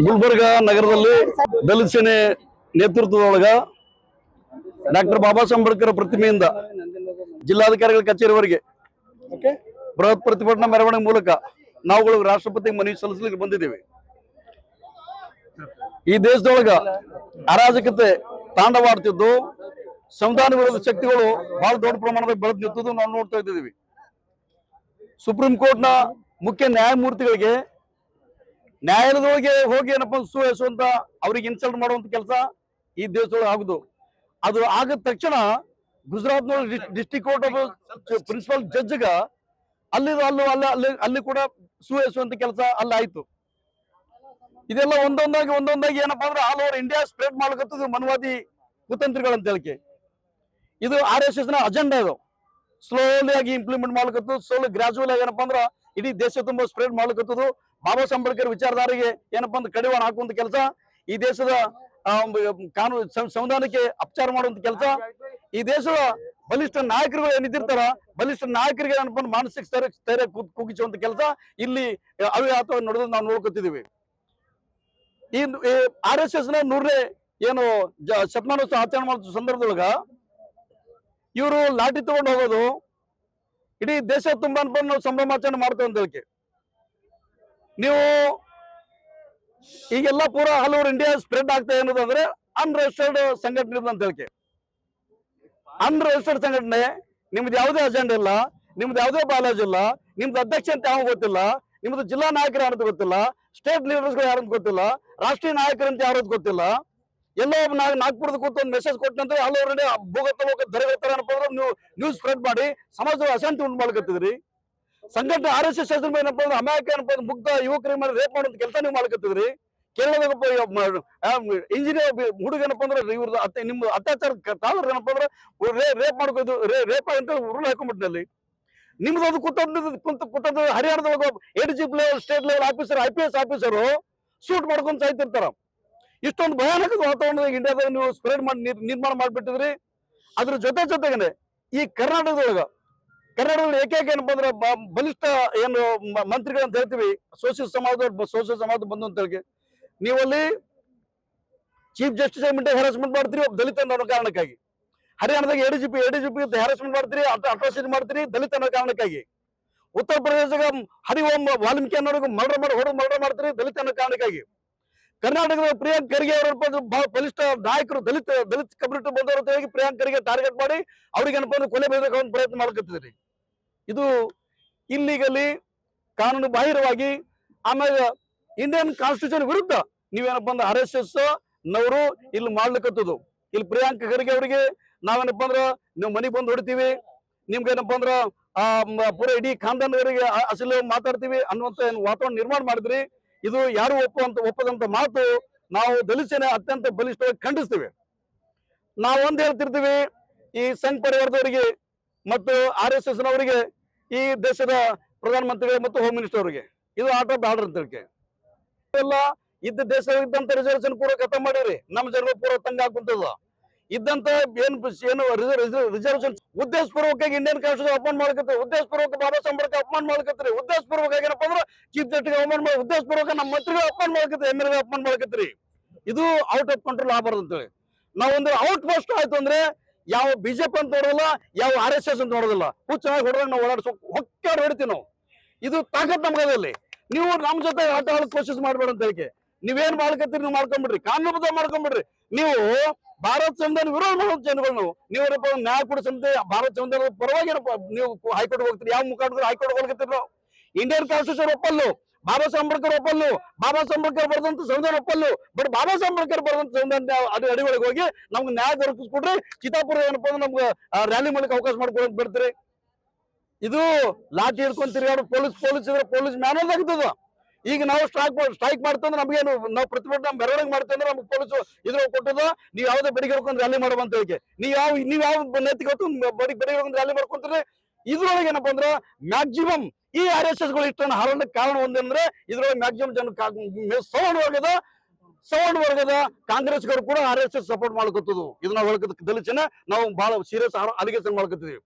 ಗುಲ್ಬರ್ಗ ನಗರದಲ್ಲಿ ದಲಿತ ಸೇನೆ ನೇತೃತ್ವದೊಳಗ ಡಾಕ್ಟರ್ ಬಾಬಾ ಸಾಹೇಬ್ ಅಂಬೇಡ್ಕರ್ ಪ್ರತಿಮೆಯಿಂದ ಜಿಲ್ಲಾಧಿಕಾರಿಗಳ ಕಚೇರಿವರೆಗೆ ಬೃಹತ್ ಪ್ರತಿಭಟನಾ ಮೆರವಣಿಗೆ ಮೂಲಕ ನಾವುಗಳು ರಾಷ್ಟ್ರಪತಿ ಮನವಿ ಸಲ್ಲಿಸಲಿಕ್ಕೆ ಬಂದಿದ್ದೇವೆ. ಈ ದೇಶದೊಳಗ ಅರಾಜಕತೆ ತಾಂಡವಾಡ್ತಿದ್ದು ಸಂವಿಧಾನ ವಿರೋಧ ಶಕ್ತಿಗಳು ಬಹಳ ದೊಡ್ಡ ಪ್ರಮಾಣದಲ್ಲಿ ಬೆಳೆದು ನಿಂತದ್ದು ನಾವು ನೋಡ್ತಾ ಇದ್ದೀವಿ. ಸುಪ್ರೀಂ ಕೋರ್ಟ್ನ ಮುಖ್ಯ ನ್ಯಾಯಮೂರ್ತಿಗಳಿಗೆ ನ್ಯಾಯಾಲಯದೊಳಗೆ ಹೋಗಿ ಏನಪ್ಪ ಸು ಅಂತ ಅವ್ರಿಗೆ ಇನ್ಸಲ್ಟ್ ಮಾಡುವಂತ ಕೆಲಸ ಈ ದೇಶದೊಳಗೆ ಆಗುದು. ಅದು ಆಗದ ತಕ್ಷಣ ಗುಜರಾತ್ನೊಳಗೆ ಡಿಸ್ಟಿಕ್ ಕೋರ್ಟ್ ಆಫ್ ಪ್ರಿನ್ಸಿಪಲ್ ಜಡ್ಜ್ಗ ಅಲ್ಲಿ ಅಲ್ಲೂ, ಅಲ್ಲ, ಅಲ್ಲಿ ಅಲ್ಲಿ ಕೂಡ ಸು ಅಂತ ಕೆಲಸ ಅಲ್ಲಿ ಆಯ್ತು. ಇದೆಲ್ಲ ಒಂದೊಂದಾಗಿ ಒಂದೊಂದಾಗಿ ಏನಪ್ಪಾ ಅಂದ್ರೆ ಆಲ್ ಓವರ್ ಇಂಡಿಯಾ ಸ್ಪ್ರೆಡ್ ಮಾಡ್ಕತ್ತದು ಮನವಾದಿ ಕುತಂತ್ರಿಗಳಂತ ಹೇಳಿಕೆ. ಇದು ಆರ್ ಎಸ್ ಎಸ್ನ ಅಜೆಂಡಾ ಇದು. ಸ್ಲೋಲಿ ಆಗಿ ಇಂಪ್ಲಿಮೆಂಟ್ ಮಾಡ್ಕತ್ತು ಸ್ಲೋಲಿ ಗ್ರಾಜುವಲ್ ಆಗಿ ಏನಪ್ಪಾ ಅಂದ್ರ ಇಡೀ ದೇಶ ತುಂಬಾ ಸ್ಪ್ರೆಡ್ ಮಾಡ್ಕತ್ತದು ಬಾಬಾ ಸಾಹೇಬ್ ವಿಚಾರಧಾರಿಗೆ ಏನಪ್ಪಾ ಅಂದ್ರೆ ಕಡಿವಾಣ ಹಾಕುವಂತ ಕೆಲಸ, ಈ ದೇಶದ ಕಾನೂನು ಸಂವಿಧಾನಕ್ಕೆ ಅಪಚಾರ ಮಾಡುವಂತ ಕೆಲಸ. ಈ ದೇಶದ ಬಲಿಷ್ಠ ನಾಯಕರುಗಳು ಏನಿದ್ದಿರ್ತಾರ, ಬಲಿಷ್ಠ ನಾಯಕರಿಗೆ ಏನಪ್ಪ ಮಾನಸಿಕ ಸ್ಥೈರ್ಯ ಸ್ಥೈರ್ಯ ಕುಗ್- ಕುಗ್ಗಿಸುವಂತ ಕೆಲಸ ಇಲ್ಲಿ ಅವಿಯಾತವಾಗಿ ನಡೆದು ನಾವು ನೋಡ್ಕೊತಿದೀವಿ ಈ ಆರ್ ಎಸ್ ಎಸ್ನ ನೂರನೇ ಏನು ಶತಮಾನೋತ್ಸವ ಆಚರಣೆ ಮಾಡೋ ಸಂದರ್ಭದೊಳಗ ಇವರು ಲಾಠಿ ತಗೊಂಡು ಹೋಗೋದು. ಇಡೀ ದೇಶ ತುಂಬಾ ಅನ್ಕೊಂಡು ನಾವು ಸಂಭ್ರಮಾಚರಣೆ ಮಾಡ್ತೇವೆ ಅಂತ ಹೇಳಿಕೆ. ನೀವು ಈಗೆಲ್ಲ ಪೂರ ಆಲ್ ಓವರ್ ಇಂಡಿಯಾ ಸ್ಪ್ರೆಡ್ ಆಗ್ತಾ ಅನ್ನೋದಂದ್ರೆ ಅನ್ರಿಜಿಸ್ಟರ್ಡ್ ಸಂಘಟನೆ ಅಂತ ಹೇಳಿಕೆ. ಅನ್ರಿಜಿಸ್ಟರ್ಡ್ ಸಂಘಟನೆ, ನಿಮ್ದು ಯಾವುದೇ ಅಜೆಂಡ ಇಲ್ಲ, ನಿಮ್ದು ಯಾವುದೇ ಬಾಲಾಜಿ ಇಲ್ಲ, ನಿಮ್ದು ಅಧ್ಯಕ್ಷ ಅಂತ ಯಾವ ಗೊತ್ತಿಲ್ಲ, ನಿಮ್ದು ಜಿಲ್ಲಾ ನಾಯಕರು ಯಾರಂತ ಗೊತ್ತಿಲ್ಲ ಸ್ಟೇಟ್ ಲೀಡರ್ಸ್ಗಳು ಯಾರಂತ ಗೊತ್ತಿಲ್ಲ, ರಾಷ್ಟ್ರೀಯ ನಾಯಕರಂತ ಯಾರು ಗೊತ್ತಿಲ್ಲ. ಎಲ್ಲೋ ನಾಗ್ ನಾ ನಾಗ್ಪುರದ ಕೂತು ಒಂದು ಮೆಸೇಜ್ ಕೊಟ್ಟಂತ ಆಲ್ ಓವರ್ ಭೂಗತ ಲೋಕ ದರಗತ್ತಾರೆ ಏನಪ್ಪ ನೀವು ನ್ಯೂಸ್ ಸ್ಪ್ರೆಡ್ ಮಾಡಿ, ಸಮಾಜದ ಅಶಾಂತಿ ಉಂಟು ಮಾಡ್ಕತ್ತಿದ್ರಿ. ಸಂಘಟನೆ ಆರ್ ಎಸ್ ಎಸ್ ಮೇಲೆ ಏನಪ್ಪ ಅಂದ್ರೆ ಅಮಾಯಕ ಏನಪ್ಪ ಅಂದ್ರೆ ಮುಗ್ಧ ಯುವಕರಿಗೆ ಮೇಲೆ ರೇಪ್ ಮಾಡುವಂತ ಕೆಲಸ ನೀವು ಮಾಡ್ಕತ್ತಿದ್ರಿ. ಕೇರಳದಾಗಪ್ಪ ಇಂಜಿನಿಯರ್ ಹುಡುಗ ಏನಪ್ಪ ಅಂದ್ರೆ ಇವ್ರದ್ದು ಅತ್ತೆ ನಿಮ್ಮ ಅತ್ಯಾಚಾರ ತಾಳರ್ ಏನಪ್ಪ ಅಂದ್ರೆ ರೇಪ್ ಮಾಡ್ಕೋದು ರೇಪ್ ಅಂತ ಉರುಳು ಹಾಕೊಂಡ್ಬಿಟ್ಟಿನಲ್ಲಿ ನಿಮ್ದು ಅದು ಕುತ್ತಂದ ಕುಂತ ಕುತ್ತಂದ ಹರಿಯಾಣದ A D G state level officer I P S officer shoot ಮಾಡ್ಕೊಂಡು ಸಾಯ್ತಿರ್ತಾರ. ಇಷ್ಟೊಂದು ಭಯಾನಕ ವಾತಾವರಣದಾಗ ಇಂಡಿಯಾದಾಗ ನೀವು ಸ್ಪ್ರೆಡ್ ಮಾಡಿ ನಿರ್ಮಾಣ ಮಾಡಿಬಿಟ್ಟಿದ್ರಿ. ಅದ್ರ ಜೊತೆ ಜೊತೆಗೆ ಈ ಕರ್ನಾಟಕದೊಳಗ, ಕರ್ನಾಟಕದಲ್ಲಿ ಏಕೈಕ ಏನಪ್ಪ ಅಂದ್ರೆ ಬಲಿಷ್ಠ ಏನು ಮ- ಮಂತ್ರಿಗಳು ಅಂತ ಹೇಳ್ತೀವಿ ಸೋಷಿಯಲ್ ಸಮಾಜ ಸೋಷಿಯಲ್ ಸಮಾಜ ಬಂದು ಅಂತ ಹೇಳಿ ನೀವಲ್ಲಿ ಚೀಫ್ ಜಸ್ಟಿಸ್ ಮಿಂಟೆ ಹ್ಯಾರಸ್ಮೆಂಟ್ ಮಾಡ್ತೀರಿ, ಒಬ್ಬ ದಲಿತ ಅನ್ನೋ ಕಾರಣಕ್ಕಾಗಿ. ಹರಿಯಾಣದಾಗ A D G P A D G P harassment ಮಾಡ್ತೀರಿ ಅಟ್ರಾಸಿಟಿ ಮಾಡ್ತೀರಿ, ದಲಿತ ಅನ್ನೋ ಕಾರಣಕ್ಕಾಗಿ. ಉತ್ತರ ಪ್ರದೇಶದಾಗ ಹರಿಓಂ ವಾಲ್ಮೀಕಿ ಅನ್ನೋರಿಗೆ ಮರ್ಡರ್ ಮಾಡಿ, ಹೊಡೆದು ಮರ್ಡರ್ ಮಾಡ್ತೀರಿ, ದಲಿತ ಅನ್ನೋ ಕಾರಣಕ್ಕಾಗಿ. ಕರ್ನಾಟಕದ ಪ್ರಿಯಾಂಕ್ ಖರ್ಗೆ ಅವರ ಬಲಿಷ್ಠ ನಾಯಕರು ದಲಿತ ದಲಿತ ಕಮ್ಯುನಿಟಿ ಬಂದವರು ಅಂತ ಹೇಳಿ ಪ್ರಿಯಾಂಕ್ ಖರ್ಗೆ ಟಾರ್ಗೆಟ್ ಮಾಡಿ ಅವ್ರಿಗೆ ಏನಪ್ಪ ಕೊಲೆ ಅಂತ ಪ್ರಯತ್ನ ಮಾಡ್ಕೊತಿದ್ರಿ ಇದು ಇಲ್ಲಿಗಲ್ಲಿ ಕಾನೂನು ಬಾಹಿರವಾಗಿ ಆಮೇಲೆ ಇಂಡಿಯನ್ ಕಾನ್ಸ್ಟಿಟ್ಯೂಷನ್ ವಿರುದ್ಧ ನೀವೇನಪ್ಪ ಅಂದ್ರೆ ಆರ್ ಎಸ್ ಎಸ್ ನವರು ಇಲ್ಲಿ ಮಾಡ್ಲಿಕ್ಕತ್ತದು ಇಲ್ಲಿ ಪ್ರಿಯಾಂಕ್ ಖರ್ಗೆ ಅವರಿಗೆ ನಾವೇನಪ್ಪ ಅಂದ್ರ ನೀವು ಮನೆಗೆ ಬಂದು ಹೊಡಿತೀವಿ ನಿಮ್ಗೆ ಏನಪ್ಪ ಅಂದ್ರ, ಆ ಪೂರ ಇಡೀ ಖಾನ್ದಾನವರಿಗೆ ಅಸಲು ಮಾತಾಡ್ತೀವಿ ಅನ್ನುವಂತ ವಾತಾವರಣ ನಿರ್ಮಾಣ ಮಾಡಿದ್ರಿ. ಇದು ಯಾರು ಒಪ್ಪುವಂತ ಒಪ್ಪದಂತ ಮಾತು ನಾವು ದಲಿತನ ಅತ್ಯಂತ ಬಲಿಷ್ಠವಾಗಿ ಖಂಡಿಸ್ತೀವಿ. ನಾವು ಒಂದ್ ಹೇಳ್ತಿರ್ತೀವಿ, ಈ ಸಂಘ ಪರಿವಾರದವರಿಗೆ ಮತ್ತು ಆರ್ ಎಸ್ ಎಸ್ ನವರಿಗೆ ಈ ದೇಶದ ಪ್ರಧಾನಮಂತ್ರಿಗಳಿಗೆ ಮತ್ತು ಹೋಮ್ ಮಿನಿಸ್ಟರ್ ಅವರಿಗೆ. ಇದು ಆಟ ಆರ್ಡರ್ ಅಂತ ಹೇಳಿ ಇದ್ದ ದೇಶದಲ್ಲಿ ಇದ್ದಂತ ರಿಸರ್ವೇಶನ್ ಪೂರ ಕಥ ಮಾಡಿರಿ. ನಮ್ಮ ಜನರು ಪೂರ ತಂಗ ಹಾಕುಂತದ ಇದ್ದಂತ ಏನ್ ಏನು ರಿಸರ್ವೇಶನ್ ಉದ್ದೇಶಪೂರ್ವಕವಾಗಿ ಇಂಡಿಯನ್ ಕಾನ್ಸ್ಟಿಟ್ಯೂಷನ್ ಅಪಮಾನ ಮಾಡ್ಕತ್ರಿ. ಉದ್ದೇಶಪೂರ್ವಕ ಬಾಬಾ ಸಾಹೇಬ್ ಅಪಮಾನ ಉದ್ದೇಶ ಪೂರ್ವಕ ಏನಪ್ಪ ಅಂದ್ರೆ ಚೀಫ್ ಜಸ್ಟಿಸ್ ಅವಮಾನ ಮಾಡಿ ಉದ್ದೇಶ ಪೂರ್ವಕ ನಮ್ಮ ಮಂತ್ರಿಗಳು ಅಪಮಾನ ಮಾಡ್ಕತ್ರಿ ಎಂ ಎಲ್ ಅಪಮಾನ ಮಾಡ್ಕತ್ರಿ. ಇದು ಔಟ್ ಆಫ್ ಕಂಟ್ರೋಲ್ ಆಗಬಾರ್ದು ನಾವೊಂದು ಔಟ್ ಪೋಸ್ಟ್ ಆಯ್ತು ಅಂದ್ರೆ ಯಾವ ಬಿಜೆಪಿ ಅಂತ ನೋಡೋದಿಲ್ಲ, ಯಾವ ಆರ್ ಎಸ್ ಎಸ್ ಅಂತ ನೋಡೋದಿಲ್ಲ. ಹುಚ್ಚಾಗಿ ಹೊಡೆದಾಗ ನಾವು ಓಡಾಡ್ಸೋ ಹೊಕ್ಕಾಡ್ ಹೊಡಿತೀವಿ ನಾವು. ಇದು ತಾಕತ್ ನಮ್ಗದಲ್ಲಿ ನೀವು ನಮ್ಮ ಜೊತೆ ಆಟ ಆಡೋದು ಕೋಶಿಸ್ ಮಾಡ್ಬೇಡ ಅಂತ ಹೇಳಿಕೆ. ನೀವೇನ್ ಮಾಡ್ಕತ್ತೀರಿ, ನೀವು ಮಾಡ್ಕೊಂಡ್ಬಿಡ್ರಿ ಕಾನೂನುಬದ್ಧ ಮಾಡ್ಕೊಂಡ್ಬಿಡ್ರಿ ನೀವು ಭಾರತ ಸಂವಿಧಾನ ವಿರೋಧ ಮಾಡೋ ಜನಗಳು ನಾವು ನೀವು ಏನಪ್ಪ ನ್ಯಾಯ ಕೊಡೋ ಸಂಸ್ಥೆ ಭಾರತ ಸಂವಿಧಾನದ ಪರವಾಗಿ ನೀವು ಹೈಕೋರ್ಟ್ ಹೋಗ್ತೀರಿ? ಯಾವ ಮುಖಾಂತರ ಹೈಕೋರ್ಟ್ ಹೋಗ್ತೀರಿ ಇಂಡಿಯನ್ ಕಾನ್ಸ್ಟಿಟ್ಯೂಷನ್ ಒಪ್ಪಲ್ಲು. ಬಾಬಾ ಸಾಹೇಬ್ ಅಂಬೇಡ್ಕರ್ ಒಪ್ಪಲ್ಲು. ಬಾಬಾ ಸಾಹೇಬ್ ಅಂಬೇಡ್ಕರ್ ಬರೆದಂತ ಸಂವಿಧಾನ ಒಪ್ಪಲ್ಲು. ಬಟ್ ಬಾಬಾ ಸಾಹೇಬ್ ಅಂಬೇಡ್ಕರ್ ಬರೆದಂತ ಸಂವಿಧಾನ ಅದು ಅಡಿಗಳಿಗೆ ಹೋಗಿ ನಮ್ಗೆ ನ್ಯಾಯ ದೊರಕಿಸ್ಕೊಡ್ರಿ. ಚಿತಾಪುರ ಏನಪ್ಪಾ ಅಂದ್ರೆ ನಮ್ಗೆ ರ್ಯಾಲಿ ಮಾಡಕ್ಕೆ ಅವಕಾಶ ಮಾಡ್ಕೊಳಕ್ ಬಿಡ್ತೀರಿ. ಇದು ಲಾಠಿ ಹಿಡ್ಕೊಂಡ್ ಯಾರು ಪೊಲೀಸ್ ಪೊಲೀಸ್ ಇದ್ರೆ ಪೊಲೀಸ್ ಮ್ಯಾನೇಜ್ ಆಗ್ತದ. ಈಗ ನಾವು ಸ್ಟ್ರೈಕ್ ಸ್ಟ್ರೈಕ್ ಮಾಡ್ತಂದ್ರೆ ನಮಗೇನು, ನಾವು ಪ್ರತಿಭಟನೆ ಮೆರವಣಿಗೆ ಮಾಡ್ತಂದ್ರೆ ನಮ್ಗೆ ಪೊಲೀಸ್ ಇದ್ರ ಕೊಟ್ಟದ ನೀವು ಯಾವ್ದೇ ಬಡಿಗೆ ಹಿಡ್ಕೊಂಡು ರ್ಯಾಲಿ ಮಾಡುವಂತ ಹೇಳಿ ನೀವು ಯಾವ ನೀವು ಯಾವ ನೈತಿಕ ಬಡಿ, ಬೆಡಿಗೆ ಹಿಡ್ಕೊಂಡು ರ್ಯಾಲಿ ಮಾಡ್ಕೊಂತಾರೆ? ಇದ್ರೊಳಗೆ ಏನಪ್ಪಾ ಅಂದ್ರೆ ಮ್ಯಾಕ್ಸಿಮಮ್ ಈ ಆರ್ ಎಸ್ ಎಸ್ಗಳು ಇಷ್ಟನ್ನು ಹರಣ ಕಾರಣ ಒಂದಂದ್ರೆ ಇದ್ರೊಳಗೆ ಮ್ಯಾಕ್ಸಿಮಮ್ ಜನ ಸೌಂಡ್ ಮೆ- ಸೌಂಡ್ ವರ್ಗದ ವರ್ಗದ ಕಾಂಗ್ರೆಸ್ಗರು ಕೂಡ ಆರ್ ಎಸ್ ಎಸ್ ಸಪೋರ್ಟ್ ಮಾಡ್ಕೊತದ್ದು ಇದನ್ನ ನಾವು ದಲಿತನ ನಾವು ಬಹಳ ಸೀರಿಯಸ್ ಅಲಿಗೇಷನ್ ಮಾಡ್ಕೊತಿದೀವಿ